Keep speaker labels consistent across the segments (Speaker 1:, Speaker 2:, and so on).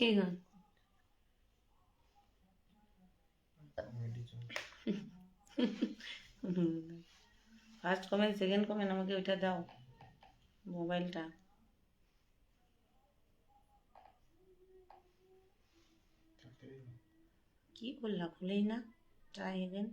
Speaker 1: কি গো? First comment second comment আমাকে ওইটা দাও, মোবাইলটা। কি করলা, খুলেই না? Try again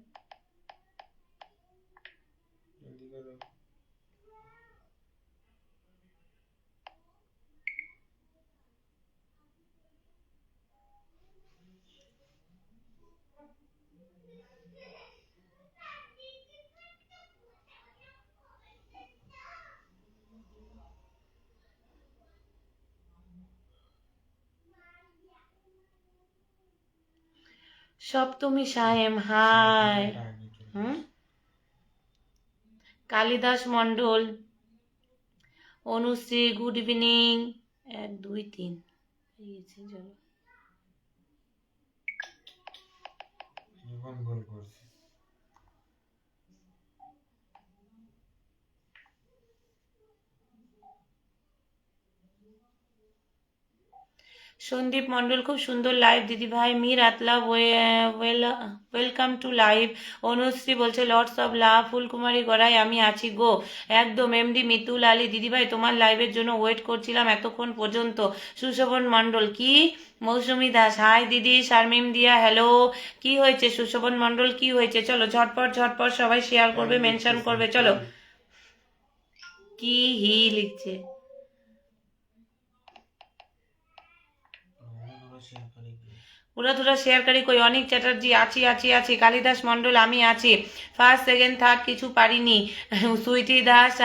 Speaker 1: Saptami Sayem hi. হুম? Kalidas Mondal Anushree good evening. এক দুই তিন
Speaker 2: এখন গোল করছে
Speaker 1: সন্দীপ মণ্ডল খুব সুন্দর লাইভ দিদি ভাই Mir Atla welcome to live Anushree বলছে lords of love Phulkumari Gorai আমি আছি গো। একদম এমডি মিতুল আলী। দিদি ভাই তোমার লাইভের জন্য ওয়েট করছিলাম এতক্ষণ পর্যন্ত। সুশোভন মণ্ডল কি? মৌসুমী দাস হাই দিদি শারমিম দিয়া হ্যালো কি হয়েছে সুশোভন মণ্ডল? কি হয়েছে? চলো ঝটপট ঝটপট সবাই শেয়ার করবে মেনশন করবে চলো। কি হি লিখছে? উড়াধুরা শেয়ারকারী কই? অনিক চ্যাটার্জি, আছি আছি আছি। কালিদাস মণ্ডল, আমি আছি। ফার্স্ট সেকেন্ড থার্ড কিছু পারিনি। সুইটি দাস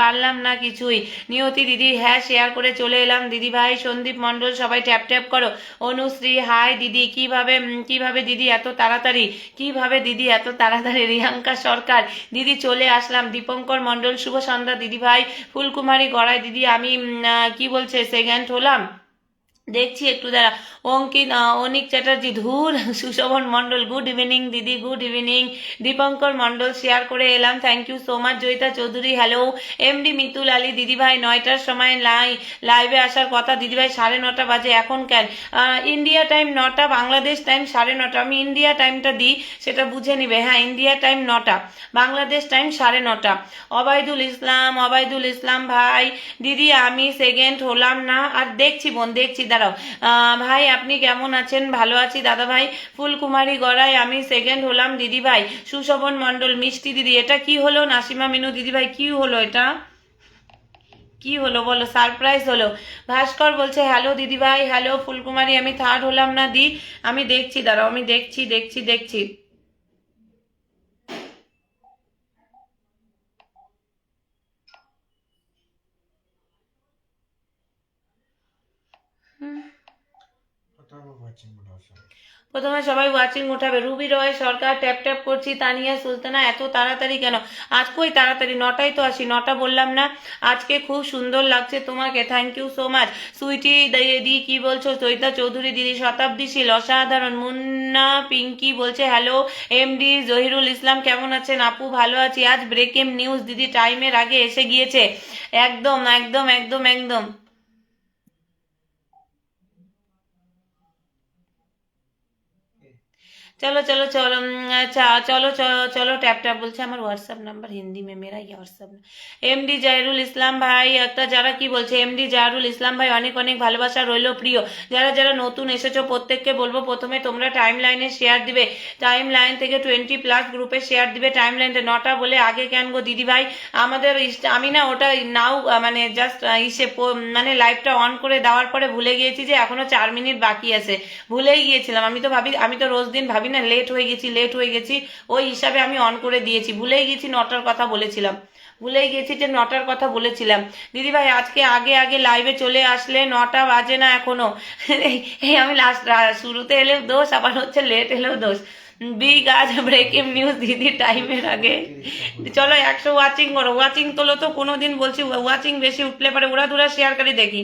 Speaker 1: পারলাম না কিছুই। নিয়তি দিদি হ্যাঁ শেয়ার করে চলে এলাম। দিদি ভাই সন্দীপ মণ্ডল, সবাই ট্যাপ ট্যাপ করো। অনুশ্রী, হাই, দিদি, কীভাবে কীভাবে দিদি এত তাড়াতাড়ি? কীভাবে দিদি এত তাড়াতাড়ি? রিয়াঙ্কা সরকার, দিদি চলে আসলাম। দীপঙ্কর মণ্ডল, শুভ সন্ধ্যা। দিদি ভাই ফুলকুমারী গড়াই, দিদি, আমি কি বলছে? সেকেন্ড হলাম। দেখছি একটু, দাঁড়া। অঙ্কিত, অনিক চ্যাটার্জি, ধুর, সুশোভন মণ্ডল গুড ইভিনিং দিদি good evening Dipankar Mondal share করে এলাম thank you so much Joyita Chowdhury hello MD Mitul Ali, দিদিভাই, নয়টার সময় লাই লাইভে আসার কথা। দিদিভাই, সাড়ে নটা বাজে, এখন কেন? ইন্ডিয়া টাইম নটা বাংলাদেশ টাইম সাড়ে নটা। আমি ইন্ডিয়া টাইমটা দিই, সেটা বুঝে নিবে। হ্যাঁ ইন্ডিয়া টাইম নটা বাংলাদেশ টাইম সাড়ে নটা। অবায়দুল ইসলাম অবায়দুল ইসলাম ভাই, দিদি, আমি সেকেন্ড হলাম না। আর দেখছি বোন, দেখছি দাঁড়াও। ভাই, আপনি কেমন আছেন? ভালো আছি দাদা ভাই ফুলকুমারী গড়াই, আমি সেকেন্ড হলাম দিদি ভাই সুশোভন মণ্ডল, মিষ্টি দিদি, এটা কি হলো? নাসিমা মিনু দিদি ভাই কি হলো এটা? কি হলো বলো? সারপ্রাইজ হলো। ভাস্কর বলছে হ্যালো দিদি ভাই হ্যালো ফুলকুমারী, আমি থার্ড হলাম না দি। আমি দেখছি, দাঁড়াও, আমি দেখছি দেখছি দেখছি। প্রথমে সবাই ওয়াচিং উঠাবে Ruby Roy, Sarkar tap tap করছি, তানিয়া, সুলতানা, এত তাড়াতাড়ি কেন? আজ কই তাড়াতাড়ি? নটায় তো আসি, নটা বললাম না। আজকে খুব সুন্দর লাগছে তোমাকে thank you so much sweetie দি, কি বলছো? চৈতা চৌধুরী দিদি, শতাব্দী শীল, অসাধারণ। মুন্না পিঙ্কি বলছে হ্যালো এমডি জহিরুল ইসলাম, কেমন আছেন? আপু, ভালো আছি। আজ ব্রেকেম নিউজ দিদি টাইমের আগে এসে গিয়েছে। একদম একদম একদম একদম। चलो चलो चलो उम, अच्छा चलो चलो चलो टैप टैप বলছে আমার হোয়াটসঅ্যাপ নাম্বার হিন্দি মে মেরা ये হোয়াটসঅ্যাপ এমডি জাহিরুল ইসলাম ভাই একটা যারা কি বলছে এমডি জাহিরুল ইসলাম ভাই অনেক অনেক ভালোবাসা রইলো প্রিয় যারা যারা নতুন এসেছো প্রত্যেককে বলবো প্রথমে তোমরা টাইম লাইনে শেয়ার দিবে টাইম লাইন থেকে টোয়েন্টি প্লাস গ্রুপে শেয়ার দিবে টাইম লাইনে নটা বলে আগে কেন গো দিদি ভাই আমাদের ইস- আমি না ওটা নাও আহ, মানে জাস্ট ইসে প- মানে লাইভটা অন করে দেওয়ার পরে ভুলে গিয়েছি যে এখনো চার মিনিট বাকি আছে ভুলেই গিয়েছিলাম আমি তো ভাবি আমি তো রোজ দিন ভাবি না লেট হয়ে গেছি লেট হয়ে গেছি, ওই হিসাবে আমি অন করে দিয়েছি। ভুলেই গেছি নটার কথা বলেছিলাম। ভুলেই গেছি যে নটার কথা বলেছিলাম। দিদি ভাই আজকে আগে আগে লাইভে চলে আসলে নটা বাজে না এখনও? এই আমি লাস্ট শুরুতে এলেও দোষ, আবার হচ্ছে লেট এলেও দোষ। বিগ আজ ব্রেকিং নিউজ দিদি টাইমের আগে। চলো একশো ওয়াচিং করো। ওয়াচিং তোলো তো কোনোদিন বলছি ওয়াচিং বেশি উঠলে পারে। ওরা দুরা শেয়ার করে দেখি।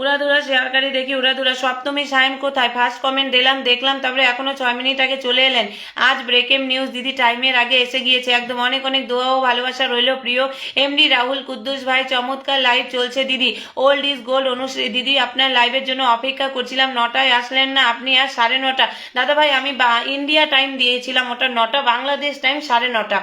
Speaker 1: উড়াধুরা শেয়ারকারী দেখি উড়াধুরা, সপ্তমী সায়ন কোথায়? ফার্স্ট কমেন্ট দিলাম, দেখলাম, তারপরে এখনও ছয় মিনিট আগে চলে এলেন। আজ ব্রেকেম নিউজ দিদি টাইমের আগে এসে গিয়েছে। একদম অনেক অনেক দোয়া ও ভালোবাসা রইল, প্রিয়। এমডি রাহুল, কুদ্দুস ভাই, চমৎকার লাইভ চলছে, দিদি। ওল্ড ইজ গোল্ড অনুশ্রী দিদি, আপনার লাইভের জন্য অপেক্ষা করছিলাম, নটায় আসলেন না, আপনি আর সাড়ে নটা। দাদা ভাই, আমি ইন্ডিয়া টাইম দিয়েছিলাম, ওটা নটা, বাংলাদেশ টাইম সাড়ে নটা।